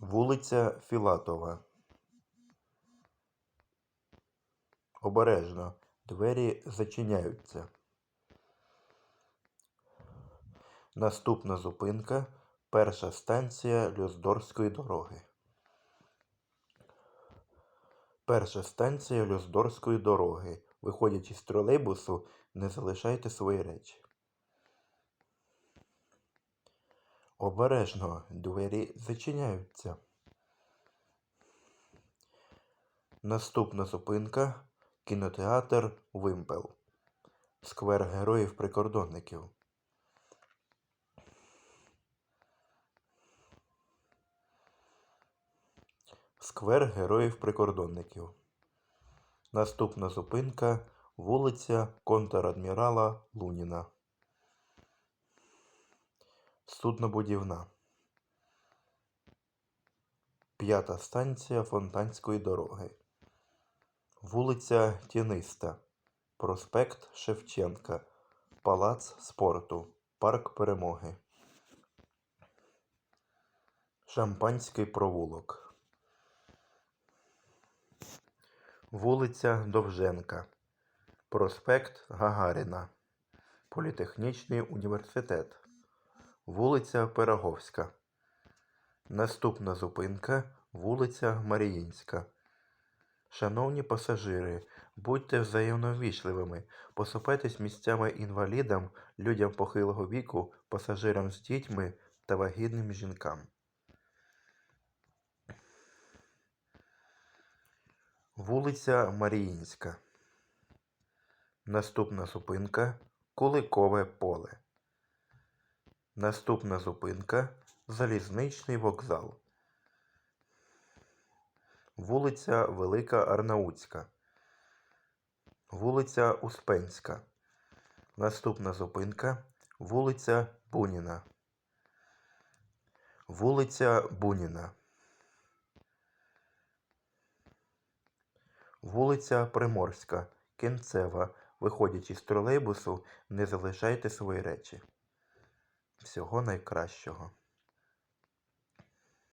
Вулиця Філатова. Обережно. Двері зачиняються. Наступна зупинка. Перша станція Люздорської дороги. Перша станція Люздорської дороги. Виходячи з тролейбусу, не залишайте свої речі. Обережно. Двері зачиняються. Наступна зупинка кінотеатр Вимпел. Сквер героїв прикордонників. Сквер героїв прикордонників. Наступна зупинка вулиця Контр-Адмірала Луніна. Суднобудівна. П'ята станція Фонтанської дороги. Вулиця Тіниста. Проспект Шевченка. Палац спорту. Парк Перемоги. Шампанський провулок. Вулиця Довженка. Проспект Гагаріна. Політехнічний університет. Вулиця Пироговська. Наступна зупинка вулиця Маріїнська. Шановні пасажири, будьте взаємно ввічливими, поступайтесь місцями інвалідам, людям похилого віку, пасажирам з дітьми та вагітним жінкам. Вулиця Маріїнська. Наступна зупинка Куликове поле. Наступна зупинка Залізничний вокзал. Вулиця Велика Арнаутська. Вулиця Успенська. Наступна зупинка вулиця Буніна. Вулиця Буніна. Вулиця Приморська. Кінцева. Виходячи з тролейбусу, не залишайте свої речі. Всього найкращого.